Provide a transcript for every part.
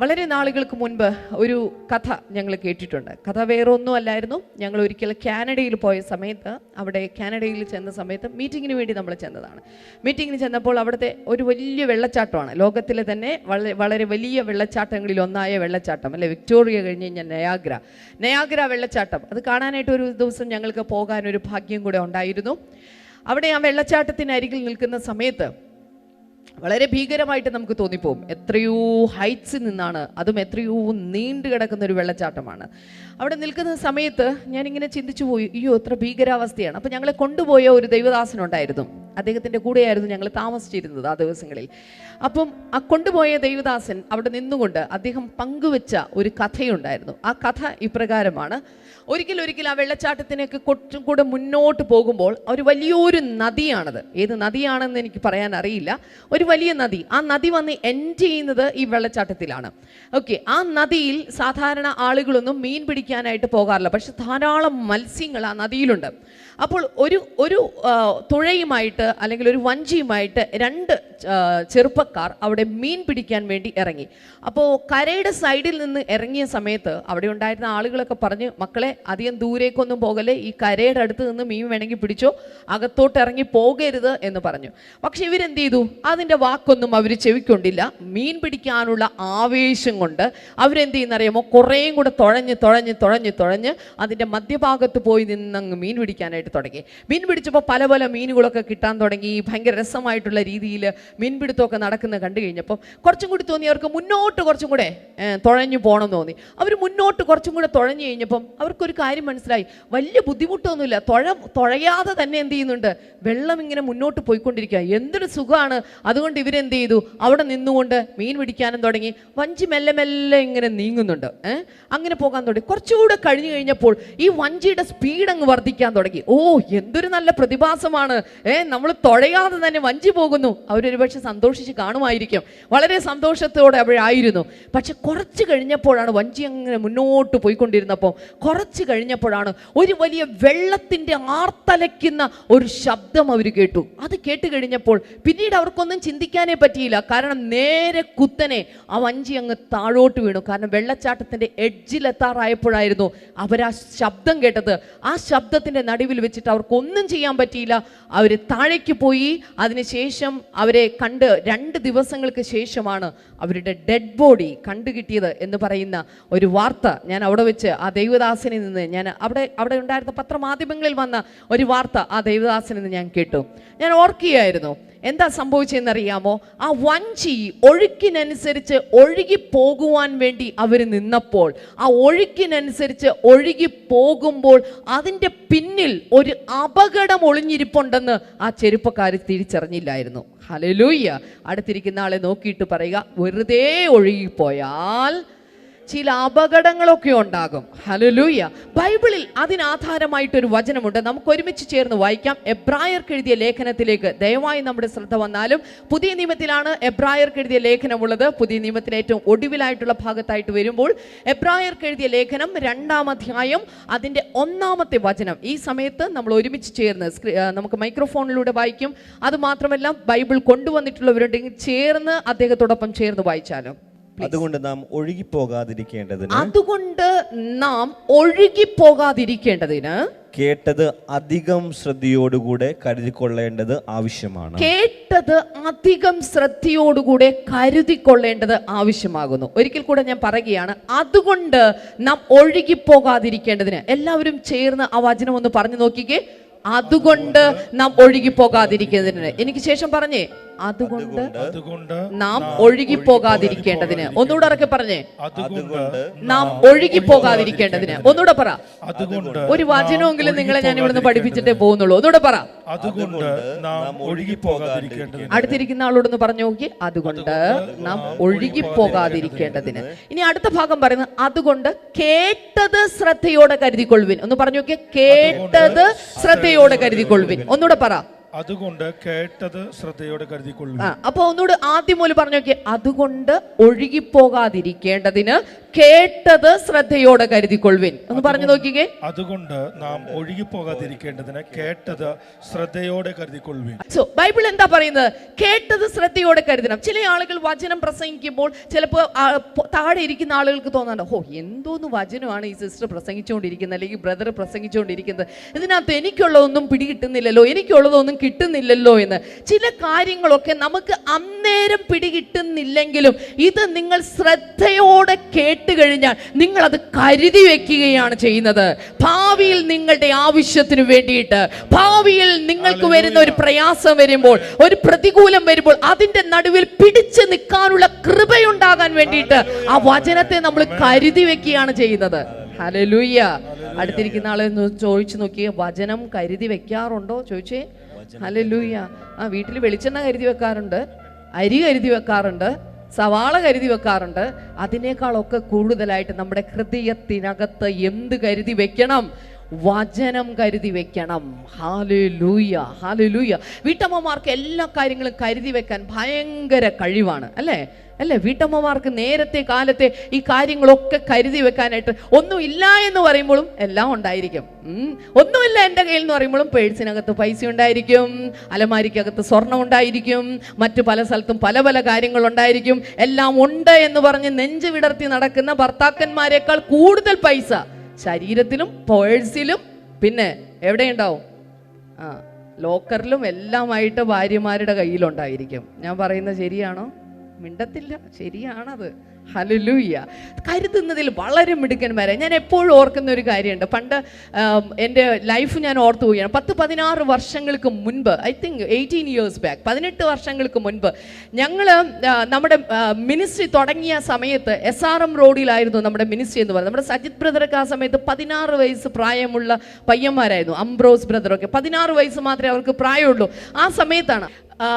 വളരെ നാളുകൾക്ക് മുൻപ് ഒരു കഥ ഞങ്ങൾ കേട്ടിട്ടുണ്ട്. കഥ വേറെ ഒന്നും അല്ലായിരുന്നു. ഞങ്ങൾ ഒരിക്കൽ കാനഡയിൽ പോയ സമയത്ത് അവിടെ കാനഡയിൽ ചെന്ന സമയത്ത് മീറ്റിങ്ങിന് വേണ്ടി നമ്മൾ ചെന്നതാണ്. മീറ്റിങ്ങിന് ചെന്നപ്പോൾ അവിടുത്തെ ഒരു വലിയ വെള്ളച്ചാട്ടമാണ്. ലോകത്തിലെ തന്നെ വളരെ വളരെ വലിയ വെള്ളച്ചാട്ടങ്ങളിൽ ഒന്നായ വെള്ളച്ചാട്ടം അല്ലെ? വിക്ടോറിയ കഴിഞ്ഞ് കഴിഞ്ഞാൽ നയാഗ്ര. നയാഗ്ര വെള്ളച്ചാട്ടം. അത് കാണാനായിട്ട് ഒരു ദിവസം ഞങ്ങൾക്ക് പോകാൻ ഒരു ഭാഗ്യം കൂടെ ഉണ്ടായിരുന്നു. അവിടെ ആ വെള്ളച്ചാട്ടത്തിന് അരികിൽ നിൽക്കുന്ന സമയത്ത് വളരെ ഭീകരമായിട്ട് നമുക്ക് തോന്നിപ്പോവും. എത്രയോ ഹൈറ്റ്സിൽ നിന്നാണ് അതും എത്രയോ നീണ്ടു കിടക്കുന്ന ഒരു വെള്ളച്ചാട്ടമാണ്. അവിടെ നിൽക്കുന്ന സമയത്ത് ഞാനിങ്ങനെ ചിന്തിച്ചു പോയി അയ്യോ എത്ര ഭീകരാവസ്ഥയാണ്. അപ്പം ഞങ്ങളെ കൊണ്ടുപോയ ഒരു ദൈവദാസനുണ്ടായിരുന്നു അദ്ദേഹത്തിന്റെ കൂടെയായിരുന്നു ഞങ്ങൾ താമസിച്ചിരുന്നത് ആ ദിവസങ്ങളിൽ. അപ്പം ആ കൊണ്ടുപോയ ദൈവദാസൻ അവിടെ നിന്നുകൊണ്ട് അദ്ദേഹം പങ്കുവെച്ച ഒരു കഥയുണ്ടായിരുന്നു. ആ കഥ ഇപ്രകാരമാണ്. ഒരിക്കൽ ഒരിക്കൽ ആ വെള്ളച്ചാട്ടത്തിനൊക്കെ കുറച്ചും കൂടെ മുന്നോട്ട് പോകുമ്പോൾ ഒരു വലിയൊരു നദിയാണത്. ഏത് നദിയാണെന്ന് എനിക്ക് പറയാൻ അറിയില്ല. ഒരു വലിയ നദി. ആ നദി വന്ന് എൻഡ് ചെയ്യുന്നത് ഈ വെള്ളച്ചാട്ടത്തിലാണ്. ഓക്കെ ആ നദിയിൽ സാധാരണ ആളുകളൊന്നും മീൻ പിടിക്കാനായിട്ട് പോകാറില്ല. പക്ഷെ ധാരാളം മത്സ്യങ്ങൾ ആ നദിയിലുണ്ട്. അപ്പോൾ ഒരു ഒരു തുഴയുമായിട്ട് അല്ലെങ്കിൽ ഒരു വഞ്ചിയുമായിട്ട് രണ്ട് ചെറുപ്പക്കാർ അവിടെ മീൻ പിടിക്കാൻ വേണ്ടി ഇറങ്ങി. അപ്പോൾ കരയുടെ സൈഡിൽ നിന്ന് ഇറങ്ങിയ സമയത്ത് അവിടെ ഉണ്ടായിരുന്ന ആളുകളൊക്കെ പറഞ്ഞ് മക്കളെ അധികം ദൂരേക്കൊന്നും പോകല്ലേ? ഈ കരയുടെ അടുത്ത് നിന്ന് മീൻ വേണമെങ്കിൽ പിടിച്ചോ അകത്തോട്ട് ഇറങ്ങി പോകരുത് എന്ന് പറഞ്ഞു. പക്ഷെ ഇവരെന്ത് ചെയ്തു? അതിന്റെ വാക്കൊന്നും അവർ ചെവിക്കൊണ്ടില്ല. മീൻ പിടിക്കാനുള്ള ആവേശം കൊണ്ട് അവരെന്ത് ചെയ്യുന്നറിയാമോ കുറേയും കൂടെ തുഴഞ്ഞ് തുഴഞ്ഞ് തുഴഞ്ഞ് തുഴഞ്ഞ് അതിന്റെ മധ്യഭാഗത്ത് പോയി നിന്നങ്ങ് മീൻ പിടിക്കാനായിട്ട് തുടങ്ങി. മീൻ പിടിച്ചപ്പോൾ പല പല മീനുകളൊക്കെ കിട്ടാൻ തുടങ്ങി. ഭയങ്കര രസമായിട്ടുള്ള രീതിയിൽ മീൻപിടുത്തമൊക്കെ നടക്കുന്നത് കണ്ടു കഴിഞ്ഞപ്പോൾ കുറച്ചും കൂടി തോന്നി അവർക്ക് മുന്നോട്ട് കുറച്ചും കൂടെ തുഴഞ്ഞു പോകണം തോന്നി. അവർ മുന്നോട്ട് കുറച്ചും കൂടെ തുഴഞ്ഞു കഴിഞ്ഞപ്പം അവർക്കൊരു കാര്യം മനസ്സിലായി. വലിയ ബുദ്ധിമുട്ടൊന്നുമില്ല. തുഴ തുഴയാതെ തന്നെ എന്ത് ചെയ്യുന്നുണ്ട്? വെള്ളം ഇങ്ങനെ മുന്നോട്ട് പോയിക്കൊണ്ടിരിക്കുക. എന്തൊരു സുഖമാണ്. അതുകൊണ്ട് ഇവരെന്ത് ചെയ്തു? അവിടെ നിന്നുകൊണ്ട് മീൻ പിടിക്കാനും തുടങ്ങി. വഞ്ചി മെല്ലെ മെല്ലെ ഇങ്ങനെ നീങ്ങുന്നുണ്ട്. ഏഹ് അങ്ങനെ പോകാൻ തുടങ്ങി. കുറച്ചുകൂടെ കഴിഞ്ഞു കഴിഞ്ഞപ്പോൾ ഈ വഞ്ചിയുടെ സ്പീഡ് അങ്ങ് വർദ്ധിക്കാൻ തുടങ്ങി. ഓ എന്തൊരു നല്ല പ്രതിഭാസമാണ്. ഏഹ് നമ്മൾ തുഴയാതെ തന്നെ വഞ്ചി പോകുന്നു. അവരൊരു പക്ഷെ സന്തോഷിച്ച് കാണുമായിരിക്കും. വളരെ സന്തോഷത്തോടെ അവരായിരുന്നു. പക്ഷെ കുറച്ച് കഴിഞ്ഞപ്പോഴാണ് വഞ്ചി അങ്ങനെ മുന്നോട്ട് പോയിക്കൊണ്ടിരുന്നപ്പോൾ കുറച്ച് കഴിഞ്ഞപ്പോഴാണ് ഒരു വലിയ വെള്ളത്തിന്റെ ആർത്തലയ്ക്കുന്ന ഒരു ശബ്ദം അവർ കേട്ടു. അത് കേട്ട് കഴിഞ്ഞപ്പോൾ പിന്നീട് അവർക്കൊന്നും ചിന്തിക്കാനേ പറ്റിയില്ല. കാരണം നേരെ കുത്തനെ ആ വഞ്ചി അങ്ങ് താഴോട്ട് വീണു. കാരണം വെള്ളച്ചാട്ടത്തിന്റെ എഡ്ജിലെത്താറായപ്പോഴായിരുന്നു അവർ ആ ശബ്ദം കേട്ടത്. ആ ശബ്ദത്തിന്റെ നടുവിൽ വെച്ചിട്ട് അവർക്കൊന്നും ചെയ്യാൻ പറ്റിയില്ല. അവർ താഴേക്ക് പോയി. അതിനുശേഷം അവരെ കണ്ട് രണ്ട് ദിവസങ്ങൾക്ക് ശേഷമാണ് അവരുടെ ഡെഡ് ബോഡി കണ്ടുകിട്ടിയത് എന്ന് പറയുന്ന ഒരു വാർത്ത ഞാൻ അവിടെ വെച്ച് ആ നിന്ന് ഞാൻ അവിടെ അവിടെ ഉണ്ടായിരുന്ന പത്രമാധ്യമങ്ങളിൽ വന്ന ഒരു വാർത്ത ആ ദൈവദാസനിൽ നിന്ന് ഞാൻ കേട്ടു. ഞാൻ ഓർക്കുകയായിരുന്നു എന്താ സംഭവിച്ചതെന്നറിയാമോ ആ വഞ്ചി ഒഴുക്കിനനുസരിച്ച് ഒഴുകി പോകുവാൻ വേണ്ടി അവർ നിന്നപ്പോൾ ആ ഒഴുക്കിനനുസരിച്ച് ഒഴുകി പോകുമ്പോൾ അതിന്റെ പിന്നിൽ ഒരു അപകടം ഒളിഞ്ഞിരിപ്പുണ്ടെന്ന് ആ ചെറുപ്പക്കാർ തിരിച്ചറിഞ്ഞില്ലായിരുന്നു. ഹലലൂയ്യ അടുത്തിരിക്കുന്ന ആളെ നോക്കിയിട്ട് പറയുക വെറുതെ ഒഴുകിപ്പോയാൽ ചില അപകടങ്ങളൊക്കെ ഉണ്ടാകും. ഹലലൂയ ബൈബിളിൽ അതിനാധാരമായിട്ടൊരു വചനമുണ്ട്. നമുക്ക് ഒരുമിച്ച് ചേർന്ന് വായിക്കാം. എബ്രായർക്ക് എഴുതിയ ലേഖനത്തിലേക്ക് ദയവായി നമ്മുടെ ശ്രദ്ധ വന്നാലും പുതിയ നിയമത്തിലാണ് എബ്രായർക്ക് എഴുതിയ ലേഖനമുള്ളത്. പുതിയ നിയമത്തിലെ ഏറ്റവും ഒടുവിലായിട്ടുള്ള ഭാഗത്തായിട്ട് വരുമ്പോൾ എബ്രായർക്ക് എഴുതിയ ലേഖനം രണ്ടാം അധ്യായം അതിന്റെ ഒന്നാമത്തെ വചനം. ഈ സമയത്ത് നമ്മൾ ഒരുമിച്ച് ചേർന്ന് നമുക്ക് മൈക്രോഫോണിലൂടെ വായിക്കും. അതുമാത്രമല്ല ബൈബിൾ കൊണ്ടുവന്നിട്ടുള്ളവരുണ്ടെങ്കിൽ ചേർന്ന് അദ്ദേഹത്തോടൊപ്പം ചേർന്ന് വായിച്ചാലും. അതുകൊണ്ട് നാം ഒഴുകിപ്പോകാതിരിക്കേണ്ടതിന് അതുകൊണ്ട് നാം ഒഴുകിപ്പോകാതിരിക്കേണ്ടതിന് കേട്ടത് അധികം ശ്രദ്ധയോടുകൂടെ കരുതിക്കൊള്ളേണ്ടത് ആവശ്യമാണ്. കേട്ടത് അധികം ശ്രദ്ധയോടുകൂടെ കരുതിക്കൊള്ളേണ്ടത് ആവശ്യമാകുന്നു. ഒരിക്കൽ കൂടെ ഞാൻ പറയുകയാണ് അതുകൊണ്ട് നാം ഒഴുകിപ്പോകാതിരിക്കേണ്ടതിന്. എല്ലാവരും ചേർന്ന് ആ വചനം ഒന്ന് പറഞ്ഞു നോക്കിക്കേ. അതുകൊണ്ട് നാം ഒഴുകിപ്പോകാതിരിക്കുന്നതിന് എനിക്ക് ശേഷം പറഞ്ഞേ അതുകൊണ്ട് അതുകൊണ്ട് നാം ഒഴുകിപ്പോകാതിരിക്കേണ്ടതിന്. ഒന്നുകൂടെ ഇറക്കി പറഞ്ഞേ. അതുകൊണ്ട് നാം ഒഴുകി ഒഴുകിപ്പോകാതിരിക്കേണ്ടതിന്. ഒന്നുകൂടെ പറ. അതുകൊണ്ട് ഒരു വചനമെങ്കിലും നിങ്ങളെ ഞാൻ ഇവിടുന്ന് പഠിപ്പിച്ചിട്ടേ പോകുന്നുള്ളൂ. ഒന്നുകൂടെ പറ. അതുകൊണ്ട് നാം ഒഴുകി പോകാതിരിക്കേണ്ടതിന് അടുത്തിരിക്കുന്ന ആളോടൊന്ന് പറഞ്ഞു നോക്കി അതുകൊണ്ട് നാം ഒഴുകി ഒഴുകിപ്പോകാതിരിക്കേണ്ടതിന്. ഇനി അടുത്ത ഭാഗം പറയുന്നത് അതുകൊണ്ട് കേട്ടത് ശ്രദ്ധയോടെ കരുതിക്കൊള്ളുവിൻ. ഒന്ന് പറഞ്ഞു നോക്കിയ. കേട്ടത് ശ്രദ്ധയോടെ കരുതിക്കൊള്ളുവിൻ. ഒന്നുകൂടെ പറ. അതുകൊണ്ട് കേട്ടത് ശ്രദ്ധയോടെ കരുതിക്കൊള്ളുക. അപ്പോൾ അപ്പൊ ഒന്നുകൂടെ ആദ്യം പോലും പറഞ്ഞു നോക്കിയേ അതുകൊണ്ട് ഒഴുകിപ്പോകാതിരിക്കേണ്ടതിന് കേട്ടത് ശ്രദ്ധയോടെ കരുതിക്കൊള്ളുവിൻ. എന്ന് പറഞ്ഞു നോക്കിക്കേ. അതുകൊണ്ട് നാം ഒഴുകി ഒഴുകിപ്പോകാതിരിക്കേണ്ടതിന് കേട്ടത് ശ്രദ്ധയോടെ കരുതിക്കൊള്ളുവിൻ. സോ ബൈബിൾ എന്താ പറയുന്നത്? കേട്ടത് ശ്രദ്ധയോടെ കരുതണം. ചില ആളുകൾ വചനം പ്രസംഗിക്കുമ്പോൾ ചിലപ്പോൾ താഴെ ഇരിക്കുന്ന ആളുകൾക്ക് തോന്നാണ്ട് ഓ എന്തോന്ന് വചനമാണ് ഈ സിസ്റ്റർ പ്രസംഗിച്ചുകൊണ്ടിരിക്കുന്നത്? അല്ലെങ്കിൽ ബ്രദർ പ്രസംഗിച്ചുകൊണ്ടിരിക്കുന്നത്? ഇതിനകത്ത് എനിക്കുള്ളതൊന്നും പിടികിട്ടുന്നില്ലല്ലോ എനിക്കുള്ളതൊന്നും കിട്ടുന്നില്ലല്ലോ എന്ന്. ചില കാര്യങ്ങളൊക്കെ നമുക്ക് അന്നേരം പിടികിട്ടുന്നില്ലെങ്കിലും ഇത് നിങ്ങൾ ശ്രദ്ധയോടെ കേട്ട് കഴിഞ്ഞാൽ നിങ്ങൾ അത് കരുതി വെക്കുകയാണ് ചെയ്യുന്നത്. ഭാവിയിൽ നിങ്ങളുടെ ആവശ്യത്തിന് വേണ്ടിയിട്ട് ഭാവിയിൽ നിങ്ങൾക്ക് വരുന്ന ഒരു പ്രയാസം വരുമ്പോൾ ഒരു പ്രതികൂലം വരുമ്പോൾ അതിന്റെ നടുവിൽ പിടിച്ചു നിൽക്കാനുള്ള കൃപയുണ്ടാകാൻ വേണ്ടിയിട്ട് ആ വചനത്തെ നമ്മൾ കരുതി വെക്കുകയാണ് ചെയ്യുന്നത്. ഹലലൂയ്യ അടുത്തിരിക്കുന്ന ആളെ ചോദിച്ചു നോക്കിയേ വചനം കരുതി വെക്കാറുണ്ടോ? ചോദിച്ചേ. ഹലലൂയ്യ ആ വീട്ടിൽ വെളിച്ചെണ്ണ കരുതി വെക്കാറുണ്ട്. അരി കരുതി വെക്കാറുണ്ട്. സവാള കരുതി വെക്കാറുണ്ട്. അതിനേക്കാളൊക്കെ കൂടുതലായിട്ട് നമ്മുടെ ഹൃദയത്തിനകത്ത് എന്ത് കരുതി വെക്കണം? വചനം കരുതി വെക്കണം. ഹാലുലൂയ ഹാലുലൂയ വീട്ടമ്മമാർക്ക് എല്ലാ കാര്യങ്ങളും കരുതി വെക്കാൻ ഭയങ്കര കഴിവാണ് അല്ലേ? അല്ലേ? വീട്ടമ്മമാർക്ക് നേരത്തെ കാലത്തെ ഈ കാര്യങ്ങളൊക്കെ കരുതി വെക്കാനായിട്ട് ഒന്നുമില്ല എന്ന് പറയുമ്പോഴും എല്ലാം ഉണ്ടായിരിക്കും. ഒന്നുമില്ല എന്റെ കയ്യിൽ എന്ന് പറയുമ്പോഴും പേഴ്സിനകത്ത് പൈസ ഉണ്ടായിരിക്കും അലമാരിക്കകത്ത് സ്വർണം ഉണ്ടായിരിക്കും മറ്റു പല സ്ഥലത്തും പല പല കാര്യങ്ങൾ ഉണ്ടായിരിക്കും. എല്ലാം ഉണ്ട് എന്ന് പറഞ്ഞ് നെഞ്ച് വിടർത്തി നടക്കുന്ന ഭർത്താക്കന്മാരെക്കാൾ കൂടുതൽ പൈസ. ശരീരത്തിലും പേഴ്സിലും പിന്നെ എവിടെയുണ്ടാവും? ആ ലോക്കറിലും എല്ലാമായിട്ട് ഭാര്യമാരുടെ കയ്യിലുണ്ടായിരിക്കും. ഞാൻ പറയുന്നത് ശരിയാണോ? മിണ്ടത്തില്ല. ശരിയാണത്. ഹലലൂയ്യ കരുതുന്നതിൽ വളരെ മിടുക്കന്മാരെ. ഞാൻ എപ്പോഴും ഓർക്കുന്ന ഒരു കാര്യമുണ്ട്. പണ്ട് എന്റെ ലൈഫ് ഞാൻ ഓർത്തു പോവുകയാണ്. പത്ത് പതിനാറ് വർഷങ്ങൾക്ക് മുൻപ് I think eighteen years back പതിനെട്ട് വർഷങ്ങൾക്ക് മുൻപ് ഞങ്ങൾ നമ്മുടെ മിനിസ്ട്രി തുടങ്ങിയ സമയത്ത് എസ് ആർ എം റോഡിലായിരുന്നു നമ്മുടെ മിനിസ്ട്രി എന്ന് പറയുന്നത്. നമ്മുടെ സജിത് ബ്രദറൊക്കെ ആ സമയത്ത് പതിനാറ് വയസ്സ് പ്രായമുള്ള പയ്യന്മാരായിരുന്നു. അംബ്രോസ് ബ്രദറൊക്കെ. പതിനാറ് വയസ്സ് മാത്രമേ അവർക്ക് പ്രായമുള്ളൂ. ആ സമയത്താണ് ആ,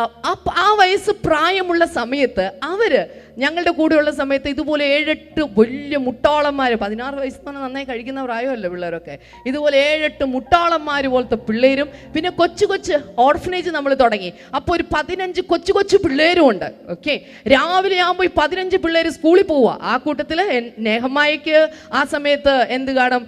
വയസ്സ് പ്രായമുള്ള സമയത്ത് അവർ ഞങ്ങളുടെ കൂടെയുള്ള സമയത്ത് ഇതുപോലെ ഏഴെട്ട് വലിയ മുട്ടാളന്മാർ പതിനാറ് വയസ്സ് എന്ന് പറഞ്ഞാൽ നന്നായി കഴിക്കുന്ന പ്രായമല്ലേ പിള്ളേരൊക്കെ. ഇതുപോലെ ഏഴെട്ട് മുട്ടാളന്മാർ പോലത്തെ പിള്ളേരും പിന്നെ കൊച്ചു കൊച്ച് ഓർഫനേജ് നമ്മൾ തുടങ്ങി. അപ്പോൾ ഒരു പതിനഞ്ച് കൊച്ചു കൊച്ചു പിള്ളേരും ഉണ്ട് ഓക്കെ രാവിലെ ആകുമ്പോൾ ഈ പതിനഞ്ച് പിള്ളേർ സ്കൂളിൽ പോവുക ആ കൂട്ടത്തിൽ നേഹമായിക്ക് ആ സമയത്ത് എന്ത് കാണും?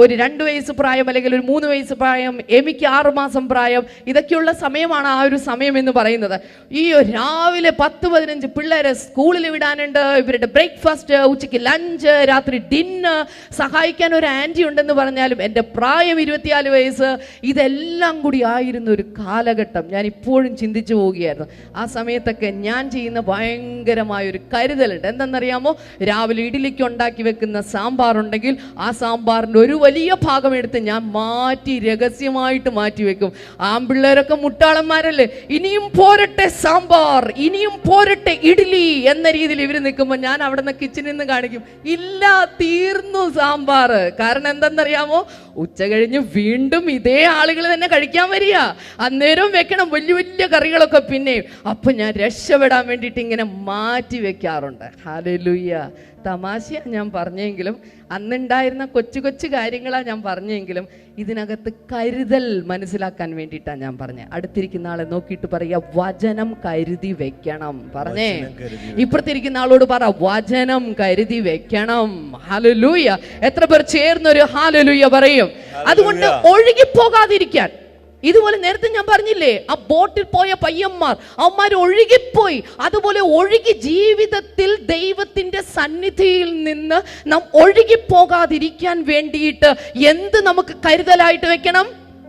ഒരു രണ്ട് വയസ്സ് പ്രായം അല്ലെങ്കിൽ ഒരു മൂന്ന് വയസ്സ് പ്രായം എമിക്ക് ആറുമാസം പ്രായം ഇതൊക്കെയുള്ള സമയമാണ് ആ ഒരു സമയം എന്ന് പറയുന്നത്. ഈ രാവിലെ പത്ത് പതിനഞ്ച് പിള്ളേരെ സ്കൂളിൽ വിടാനുണ്ട്. ഇവരുടെ ബ്രേക്ക്ഫാസ്റ്റ് ഉച്ചയ്ക്ക് ലഞ്ച് രാത്രി ഡിന്നർ സഹായിക്കാൻ ഒരു ആന്റി ഉണ്ടെന്ന് പറഞ്ഞാലും എന്റെ പ്രായം ഇരുപത്തിനാല് വയസ്സ്. ഇതെല്ലാം കൂടി ആയിരുന്ന ഒരു കാലഘട്ടം ഞാൻ ഇപ്പോഴും ചിന്തിച്ചു പോവുകയായിരുന്നു. ആ സമയത്തൊക്കെ ഞാൻ ചെയ്യുന്ന ഭയങ്കരമായ ഒരു കരുതലുണ്ട്. എന്തെന്നറിയാമോ? രാവിലെ ഇഡ്ഡലിക്ക് ഉണ്ടാക്കി വെക്കുന്ന സാമ്പാർ ഉണ്ടെങ്കിൽ ആ സാമ്പാറിന്റെ ഒരു വലിയ ഭാഗം എടുത്ത് ഞാൻ മാറ്റി രഹസ്യമായിട്ട് മാറ്റി വെക്കും. ആമ്പിള്ളേരൊക്കെ മുട്ടാളന്മാരല്ലേ? ഇനിയും പോരട്ടെ സാമ്പാർ ഇനിയും പോരട്ടെ ഇഡ്ഡലി എന്ന രീതിയിൽ ഇവർ നിൽക്കുമ്പോൾ ഞാൻ അവിടെ നിന്ന് കിച്ചണിൽ നിന്ന് കാണിക്കും. ഇല്ല തീർന്നു സാമ്പാർ. കാരണം എന്തെന്നറിയാമോ? ഉച്ച കഴിഞ്ഞ് വീണ്ടും ഇതേ ആളുകൾ തന്നെ കഴിക്കാൻ വരിക. അന്നേരം വെക്കണം വലിയ വലിയ കറികളൊക്കെ പിന്നെയും. അപ്പൊ ഞാൻ രക്ഷപ്പെടാൻ വേണ്ടിയിട്ട് ഇങ്ങനെ മാറ്റി വെക്കാറുണ്ട്. ഹാലലുയ്യ തമാശ ഞാൻ പറഞ്ഞെങ്കിലും അന്നുണ്ടായിരുന്ന കൊച്ചു കൊച്ചു കാര്യങ്ങളാണ് ഞാൻ പറഞ്ഞെങ്കിലും ഇതിനകത്ത് കരുതൽ മനസ്സിലാക്കാൻ വേണ്ടിയിട്ടാണ് ഞാൻ പറഞ്ഞത് അടുത്തിരിക്കുന്ന ആളെ നോക്കിയിട്ട് പറയുക വചനം കരുതി വെക്കണം. പറഞ്ഞേ. ഇപ്പുറത്തിരിക്കുന്ന ആളോട് പറ വചനം കരുതി വെക്കണം. ഹാലലൂയ എത്ര പേർ ചേർന്നൊരു ഹാലലൂയ പറയും. അതുകൊണ്ട് ഒഴുകിപ്പോകാതിരിക്കാൻ ഇതുപോലെ നേരത്തെ ഞാൻ പറഞ്ഞില്ലേ ആ ബോട്ടിൽ പോയ പയ്യന്മാർ അവന്മാർ ഒഴുകിപ്പോയി. അതുപോലെ ഒഴുകി ജീവിതത്തിൽ ദൈവത്തിന്റെ സന്നിധിയിൽ നിന്ന് നാം ഒഴുകിപ്പോകാതിരിക്കാൻ വേണ്ടിയിട്ട് എന്ത് നമുക്ക് കരുതലായിട്ട് വെക്കണം?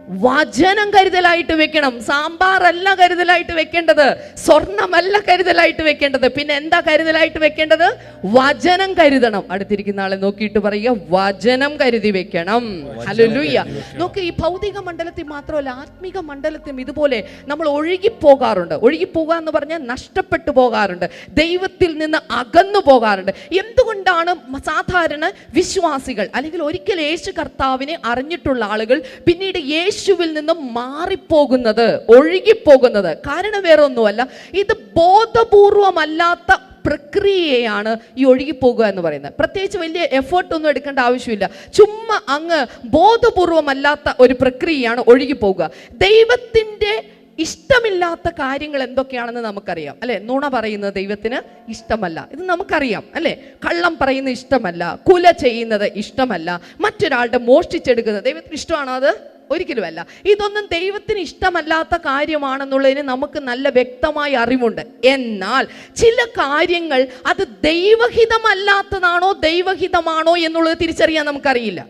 വചനം കരുതലായിട്ട് വെക്കണം. സാമ്പാറല്ല കരുതലായിട്ട് വെക്കേണ്ടത്. സ്വർണമല്ല കരുതലായിട്ട് വെക്കേണ്ടത്. പിന്നെ എന്താ കരുതലായിട്ട് വെക്കേണ്ടത്? വചനം കരുതണം. അടുത്തിരിക്കുന്ന ആളെ നോക്കിയിട്ട് പറയുക വചനം കരുതി വെക്കണം. ഹല്ലേലൂയ. നോക്ക് ഈ ഭൗതിക മണ്ഡലത്തിൽ മാത്രമല്ല ആത്മീക മണ്ഡലത്തിലും ഇതുപോലെ നമ്മൾ ഒഴുകിപ്പോകാറുണ്ട്. ഒഴുകിപ്പോകുക എന്ന് പറഞ്ഞാൽ നഷ്ടപ്പെട്ടു പോകാറുണ്ട്. ദൈവത്തിൽ നിന്ന് അകന്നു പോകാറുണ്ട്. എന്തുകൊണ്ടാണ് സാധാരണ വിശ്വാസികൾ അല്ലെങ്കിൽ ഒരിക്കൽ യേശു കർത്താവിനെ അറിഞ്ഞിട്ടുള്ള ആളുകൾ പിന്നീട് യേശുവിൽ നിന്ന് മാറിപ്പോകുന്നത് ഒഴുകിപ്പോകുന്നത്. കാരണം വേറെ ഒന്നുമല്ല ഇത് ബോധപൂർവമല്ലാത്ത പ്രക്രിയയാണ് ഈ ഒഴുകിപ്പോകുക എന്ന് പറയുന്നത്. പ്രത്യേകിച്ച് വലിയ എഫേർട്ട് ഒന്നും എടുക്കേണ്ട ആവശ്യമില്ല. ചുമ്മാ അങ്ങ് ബോധപൂർവമല്ലാത്ത ഒരു പ്രക്രിയയാണ് ഒഴുകിപ്പോകുക. ദൈവത്തിന്റെ ഇഷ്ടമില്ല ഇഷ്ടമില്ലാത്ത കാര്യങ്ങൾ എന്തൊക്കെയാണെന്ന് നമുക്കറിയാം. അല്ലെ? നുണ പറയുന്നത് ദൈവത്തിന് ഇഷ്ടമല്ല. ഇത് നമുക്കറിയാം അല്ലെ? കള്ളം പറയുന്നത് ഇഷ്ടമല്ല. കുല ചെയ്യുന്നത് ഇഷ്ടമല്ല. മറ്റൊരാളുടെ മോഷ്ടിച്ചെടുക്കുന്നത് ദൈവത്തിന് ഇഷ്ടമാണോ അത്? ഒരിക്കലുമല്ല. ഇതൊന്നും ദൈവത്തിന് ഇഷ്ടമല്ലാത്ത കാര്യമാണെന്നുള്ളതിന് നമുക്ക് നല്ല വ്യക്തമായ അറിവുണ്ട്. എന്നാൽ ചില കാര്യങ്ങൾ അത് ദൈവഹിതമല്ലാത്തതാണോ ദൈവഹിതമാണോ എന്നുള്ളത് തിരിച്ചറിയാൻ നമുക്കറിയില്ല.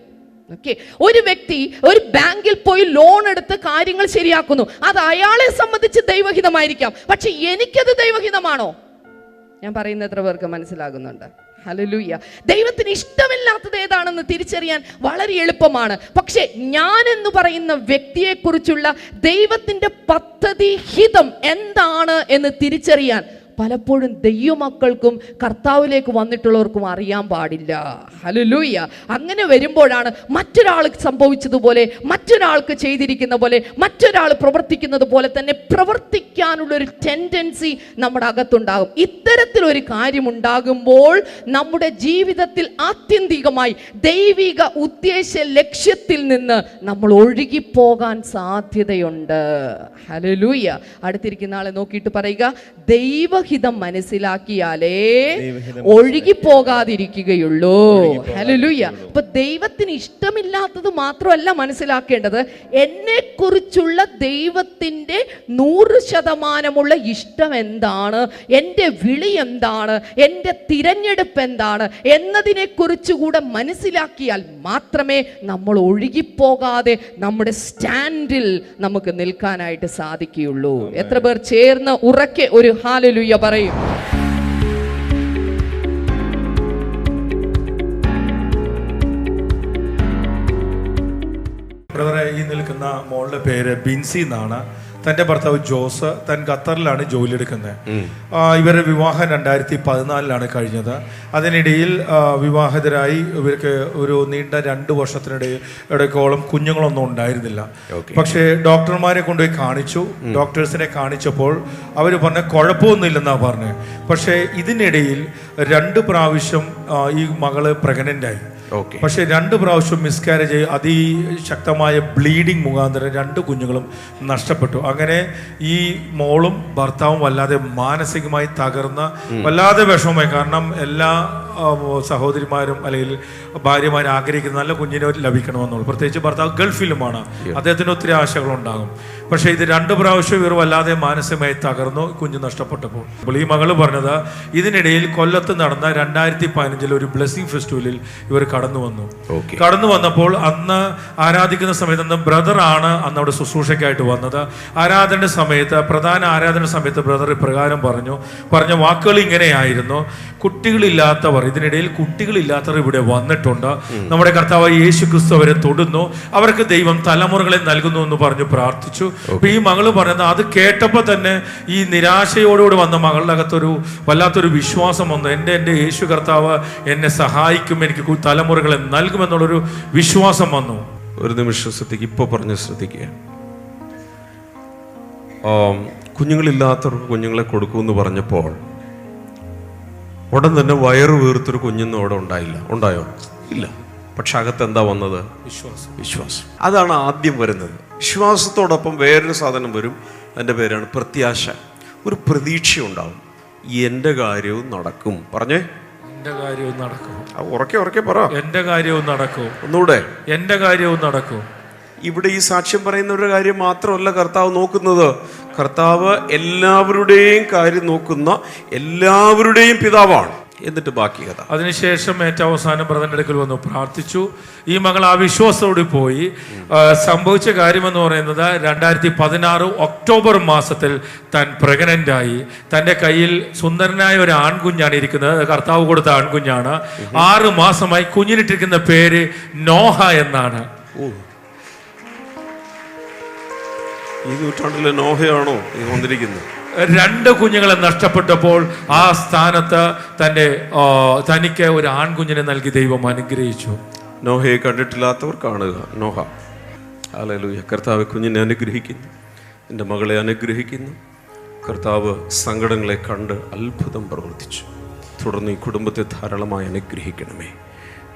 ഓക്കെ ഒരു വ്യക്തി ഒരു ബാങ്കിൽ പോയി ലോൺ എടുത്ത് കാര്യങ്ങൾ ശരിയാക്കുന്നു. അത് അയാളെ സംബന്ധിച്ച് ദൈവഹിതമായിരിക്കാം. പക്ഷെ എനിക്കത് ദൈവഹിതമാണോ? ഞാൻ പറയുന്ന എത്ര പേർക്ക് മനസ്സിലാകുന്നുണ്ട്. ഹലലൂയ ദൈവത്തിന് ഇഷ്ടമില്ലാത്തത് ഏതാണെന്ന് തിരിച്ചറിയാൻ വളരെ എളുപ്പമാണ്. പക്ഷേ ഞാൻ എന്ന് പറയുന്ന വ്യക്തിയെക്കുറിച്ചുള്ള ദൈവത്തിന്റെ പദ്ധതി ഹിതം എന്താണ് എന്ന് തിരിച്ചറിയാൻ പലപ്പോഴും ദൈവമക്കൾക്കും കർത്താവിലേക്ക് വന്നിട്ടുള്ളവർക്കും അറിയാൻ പാടില്ല. ഹലലൂയ്യ അങ്ങനെ വരുമ്പോഴാണ് മറ്റൊരാൾക്ക് സംഭവിച്ചതുപോലെ മറ്റൊരാൾക്ക് ചെയ്തിരിക്കുന്ന പോലെ മറ്റൊരാൾ പ്രവർത്തിക്കുന്നത് പോലെ തന്നെ പ്രവർത്തിക്കാനുള്ള ഒരു ടെൻഡൻസി നമ്മുടെ അകത്തുണ്ടാകും. ഇത്തരത്തിലൊരു കാര്യമുണ്ടാകുമ്പോൾ നമ്മുടെ ജീവിതത്തിൽ ആത്യന്തികമായി ദൈവിക ഉദ്ദേശ ലക്ഷ്യത്തിൽ നിന്ന് നമ്മൾ ഒഴുകിപ്പോകാൻ സാധ്യതയുണ്ട്. ഹലലൂയ്യ അടുത്തിരിക്കുന്ന ആളെ നോക്കിയിട്ട് പറയുക ദൈവഹിതം മനസ്സിലാക്കിയാലേ ഒഴുകി ഒഴുകിപ്പോകാതിരിക്കുകയുള്ളൂ. ഹലലുയ്യ അപ്പൊ ദൈവത്തിന് ഇഷ്ടമില്ലാത്തത് മാത്രമല്ല മനസ്സിലാക്കേണ്ടത്. എന്നെ കുറിച്ചുള്ള ദൈവത്തിന്റെ നൂറ് ശതമാനമുള്ള ഇഷ്ടം എന്താണ്? എന്റെ വിളി എന്താണ്? എന്റെ തിരഞ്ഞെടുപ്പ് എന്താണ്? എന്നതിനെ കുറിച്ചുകൂടെ മനസ്സിലാക്കിയാൽ മാത്രമേ നമ്മൾ ഒഴുകിപ്പോകാതെ നമ്മുടെ സ്റ്റാൻഡിൽ നമുക്ക് നിൽക്കാനായിട്ട് സാധിക്കുകയുള്ളൂ. എത്ര പേർ ചേർന്ന് ഉറക്കെ ഒരു ഹാലലുയ്യ പറയും. ഈ നിൽക്കുന്ന മോളുടെ പേര് ബിൻസി എന്നാണ്. തന്റെ ഭർത്താവ് ജോസ് താൻ ഖത്തറിലാണ് ജോലി എടുക്കുന്നത് ആ, ഇവരുടെ വിവാഹം രണ്ടായിരത്തി പതിനാലിലാണ് കഴിഞ്ഞത്. അതിനിടയിൽ വിവാഹിതരായി ഇവർക്ക് ഒരു നീണ്ട രണ്ട് വർഷത്തിനിടയിൽ ഇടയ്ക്കോളം കുഞ്ഞുങ്ങളൊന്നും ഉണ്ടായിരുന്നില്ല. പക്ഷേ ഡോക്ടർമാരെ കൊണ്ടുപോയി കാണിച്ചു. ഡോക്ടേഴ്സിനെ കാണിച്ചപ്പോൾ അവർ പറഞ്ഞ കുഴപ്പമൊന്നുമില്ലെന്നാണ് പറഞ്ഞത് പക്ഷേ ഇതിനിടയിൽ രണ്ട് പ്രാവശ്യം ഈ മകൾ പ്രഗ്നന്റ് ആയി ഓക്കെ പക്ഷെ രണ്ട് പ്രാവശ്യം മിസ്കാരേജ് അതിശക്തമായ ബ്ലീഡിങ് മുഖാന്തരം രണ്ട് കുഞ്ഞുങ്ങളും നഷ്ടപ്പെട്ടു. അങ്ങനെ ഈ മോളും ഭർത്താവും വല്ലാതെ മാനസികമായി തകർന്ന വല്ലാതെ വിഷമമായി. കാരണം എല്ലാ സഹോദരിമാരും അല്ലെങ്കിൽ ഭാര്യമാരും ആഗ്രഹിക്കുന്ന നല്ല കുഞ്ഞിനെ ലഭിക്കണമെന്നുള്ളു. പ്രത്യേകിച്ച് ഭർത്താവ് ഗൾഫിലുമാണ്. അദ്ദേഹത്തിന് ഒത്തിരി ആശകളുണ്ടാകും. പക്ഷേ ഇത് രണ്ട് പ്രാവശ്യം ഇവർ വല്ലാതെ മാനസികമായി തകർന്നു കുഞ്ഞ് നഷ്ടപ്പെട്ടപ്പോൾ. അപ്പോൾ ഈ മകൾ പറഞ്ഞത് ഇതിനിടയിൽ കൊല്ലത്ത് നടന്ന രണ്ടായിരത്തി പതിനഞ്ചിൽ ഒരു ബ്ലെസ്സിങ് ഫെസ്റ്റിവലിൽ ഇവർ കടന്നു വന്നു. കടന്നു വന്നപ്പോൾ അന്ന് ആരാധിക്കുന്ന സമയത്ത് അന്ന് ബ്രദറാണ് അന്ന് അവിടെ ശുശ്രൂഷയ്ക്കായിട്ട് വന്നത്. ആരാധന സമയത്ത് പ്രധാന ആരാധന സമയത്ത് ബ്രദർ ഇപ്രകാരം പറഞ്ഞു പറഞ്ഞ വാക്കുകൾ ഇങ്ങനെയായിരുന്നു. കുട്ടികളില്ലാത്തവർ ഇതിനിടയിൽ കുട്ടികളില്ലാത്തവർ ഇവിടെ വന്നിട്ടുണ്ട്. നമ്മുടെ കർത്താവ് യേശു ക്രിസ്തു അവരെ തൊടുന്നു. അവർക്ക് ദൈവം തലമുറകളെ നൽകുന്നു എന്ന് പറഞ്ഞു പ്രാർത്ഥിച്ചു. അപ്പൊ ഈ മകൾ പറയുന്നത് അത് കേട്ടപ്പോൾ തന്നെ ഈ നിരാശയോടുകൂടി വന്ന മകളുടെ അകത്തൊരു വല്ലാത്തൊരു വിശ്വാസം വന്നു. എന്റെ എന്റെ യേശു കർത്താവ് എന്നെ സഹായിക്കും. എനിക്ക് കു- തലമുറകളെ നൽകുമെന്നുള്ളൊരു വിശ്വാസം വന്നു. ഒരു നിമിഷം ശ്രദ്ധിക്കുക ഇപ്പോൾ പറഞ്ഞ് ശ്രദ്ധിക്കുക. കുഞ്ഞുങ്ങളില്ലാത്തവർക്ക് കുഞ്ഞുങ്ങളെ കൊടുക്കുമെന്ന് പറഞ്ഞപ്പോൾ ഉടൻ തന്നെ വയറ് വീർത്തൊരു കുഞ്ഞൊന്നും അവിടെ ഉണ്ടായില്ല. ഉണ്ടായോ? ഇല്ല. പക്ഷെ അകത്ത് എന്താ വന്നത്? വിശ്വാസം. വിശ്വാസം. അതാണ് ആദ്യം വരുന്നത്. വിശ്വാസത്തോടൊപ്പം വേറൊരു സാധനം വരും. അതിന്റെ പേരാണ് പ്രത്യാശ. ഒരു പ്രതീക്ഷ ഉണ്ടാവും എന്റെ കാര്യവും നടക്കും. പറഞ്ഞേ? എന്റെ കാര്യവും നടക്കും. ഉറക്കെ ഉറക്കെ പറ. എന്റെ കാര്യവും നടക്കും. ഒന്നുകൂടെ. എന്റെ കാര്യവും നടക്കും. ഇവിടെ ഈ സാക്ഷ്യം പറയുന്നവരുടെ കാര്യം മാത്രമല്ല കർത്താവ് നോക്കുന്നത്. കർത്താവ് എല്ലാവരുടെയും കാര്യം നോക്കുന്ന എല്ലാവരുടെയും പിതാവാണ്. എന്നിട്ട് ബാക്കി കഥ അതിനുശേഷം ഏറ്റവും അവസാനം ബ്രദറിന്റെ അടുക്കൽ വന്നു പ്രാർത്ഥിച്ചു. ഈ മകൾ ആ വിശ്വാസത്തോടെ പോയി. സംഭവിച്ച കാര്യമെന്ന് പറയുന്നത് രണ്ടായിരത്തി പതിനാറ് ഒക്ടോബർ മാസത്തിൽ താൻ പ്രഗ്നന്റായി. തന്റെ കയ്യിൽ സുന്ദരനായ ഒരു ആൺകുഞ്ഞാണ് ഇരിക്കുന്നത്. കർത്താവ് കൊടുത്ത ആൺകുഞ്ഞാണ്. ആറ് മാസമായി കുഞ്ഞിനിട്ടിരിക്കുന്ന പേര് നോഹ എന്നാണ്. ഈ നൂറ്റാണ്ടിലെ നോഹയാണോ ഇത് വന്നിരിക്കുന്നത്? രണ്ട് കുഞ്ഞുങ്ങളെ നഷ്ടപ്പെട്ടപ്പോൾ ആ സ്ഥാനത്ത് തന്റെ തനിക്ക് ഒരു ആൺകുഞ്ഞിനെ നൽകി ദൈവം അനുഗ്രഹിച്ചു. നോഹയെ കണ്ടിട്ടില്ലാത്തവർ കാണുക. നോഹ. ഹാലലൂയ കർത്താവ് കുഞ്ഞിനെ അനുഗ്രഹിക്കുന്നു. എന്റെ മകളെ അനുഗ്രഹിക്കുന്നു. കർത്താവ് സങ്കടങ്ങളെ കണ്ട് അത്ഭുതം പ്രവർത്തിച്ചു. തുടർന്ന് ഈ കുടുംബത്തെ ധാരാളമായി അനുഗ്രഹിക്കണമേ.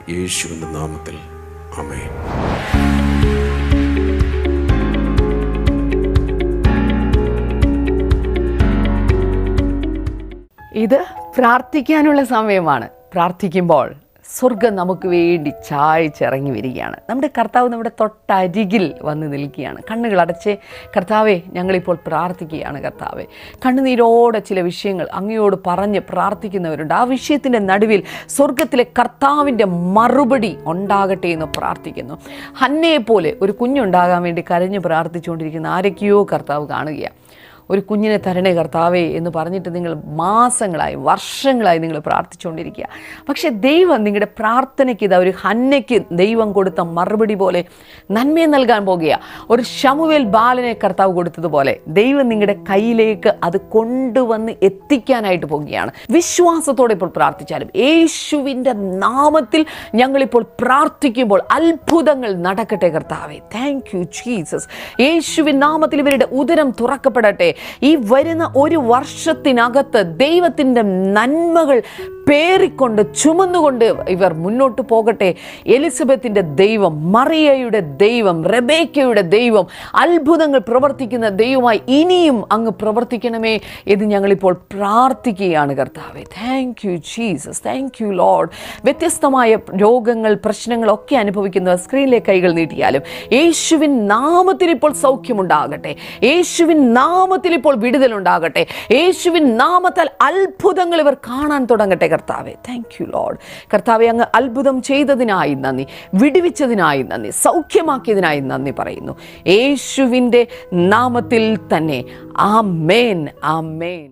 യേശുവിന്റെ നാമത്തിൽ. അമേ ഇത് പ്രാർത്ഥിക്കാനുള്ള സമയമാണ്. പ്രാർത്ഥിക്കുമ്പോൾ സ്വർഗം നമുക്ക് വേണ്ടി ചായച്ചിറങ്ങി വരികയാണ്. നമ്മുടെ കർത്താവ് നമ്മുടെ തൊട്ടരികിൽ വന്ന് നിൽക്കുകയാണ്. കണ്ണുകൾ അടച്ച് കർത്താവെ ഞങ്ങളിപ്പോൾ പ്രാർത്ഥിക്കുകയാണ് കർത്താവെ. കണ്ണുനീരോടെ ചില വിഷയങ്ങൾ അങ്ങയോട് പറഞ്ഞ് പ്രാർത്ഥിക്കുന്നവരുണ്ട്. ആ വിഷയത്തിന്റെ നടുവിൽ സ്വർഗത്തിലെ കർത്താവിന്റെ മറുപടി ഉണ്ടാകട്ടെ എന്ന് പ്രാർത്ഥിക്കുന്നു. ഹന്നയെ പോലെ ഒരു കുഞ്ഞുണ്ടാകാൻ വേണ്ടി കരഞ്ഞ് പ്രാർത്ഥിച്ചുകൊണ്ടിരിക്കുന്ന ആരൊക്കെയോ കർത്താവ് കാണുകയാണ്. ഒരു കുഞ്ഞിനെ തരണേ കർത്താവേ എന്ന് പറഞ്ഞിട്ട് നിങ്ങൾ മാസങ്ങളായി വർഷങ്ങളായി നിങ്ങൾ പ്രാർത്ഥിച്ചുകൊണ്ടിരിക്കുക. പക്ഷേ ദൈവം നിങ്ങളുടെ പ്രാർത്ഥനയ്ക്ക് ഇതാ ഒരു ഹന്നയ്ക്ക് ദൈവം കൊടുത്ത മറുപടി പോലെ നന്മയെ നൽകാൻ പോകുക ഒരു ശമുവേൽ ബാലനെ കർത്താവ് കൊടുത്തതുപോലെ ദൈവം നിങ്ങളുടെ കയ്യിലേക്ക് അത് കൊണ്ടുവന്ന് എത്തിക്കാനായിട്ട് പോകുകയാണ്. വിശ്വാസത്തോടെ ഇപ്പോൾ പ്രാർത്ഥിച്ചാലും യേശുവിന്റെ നാമത്തിൽ ഞങ്ങളിപ്പോൾ പ്രാർത്ഥിക്കുമ്പോൾ അത്ഭുതങ്ങൾ നടക്കട്ടെ കർത്താവേ. താങ്ക് യു ജീസസ് യേശുവിൻ നാമത്തിൽ ഇവരുടെ ഉദരം തുറക്കപ്പെടട്ടെ. ഈ വരുന്ന ഒരു വർഷത്തിനകത്ത് ദൈവത്തിന്റെ നന്മകൾ പേറിക്കൊണ്ട് ചുമന്നുകൊണ്ട് ഇവർ മുന്നോട്ട് പോകട്ടെ. എലിസബത്തിന്റെ ദൈവം മറിയയുടെ ദൈവം റബേക്കയുടെ ദൈവം അത്ഭുതങ്ങൾ പ്രവർത്തിക്കുന്ന ദൈവമായി ഇനിയും അങ്ങ് പ്രവർത്തിക്കണമേ എന്ന് ഞങ്ങളിപ്പോൾ പ്രാർത്ഥിക്കുകയാണ് കർത്താവെ. Thank you Jesus thank you Lord വ്യത്യസ്തമായ രോഗങ്ങൾ പ്രശ്നങ്ങളൊക്കെ അനുഭവിക്കുന്ന സ്ക്രീനിലെ കൈകൾ നീട്ടിയാലും യേശുവിൻ നാമത്തിൽ ഇപ്പോൾ സൗഖ്യമുണ്ടാകട്ടെ. യേശുവിൻ നാമത്തിൽ ഇപ്പോൾ വിടുതലുണ്ടാകട്ടെ. യേശുവിൻ നാമത്താൽ അത്ഭുതങ്ങൾ ഇവർ കാണാൻ തുടങ്ങട്ടെ കർത്താവെ. താങ്ക് യു ലോഡ് കർത്താവെ അങ്ങ് അത്ഭുതം ചെയ്തതിനായി നന്ദി. വിടുവിച്ചതിനായി നന്ദി. സൗഖ്യമാക്കിയതിനായി നന്ദി പറയുന്നു. യേശുവിന്റെ നാമത്തിൽ തന്നെ. ആ മേൻ ആ മേൻ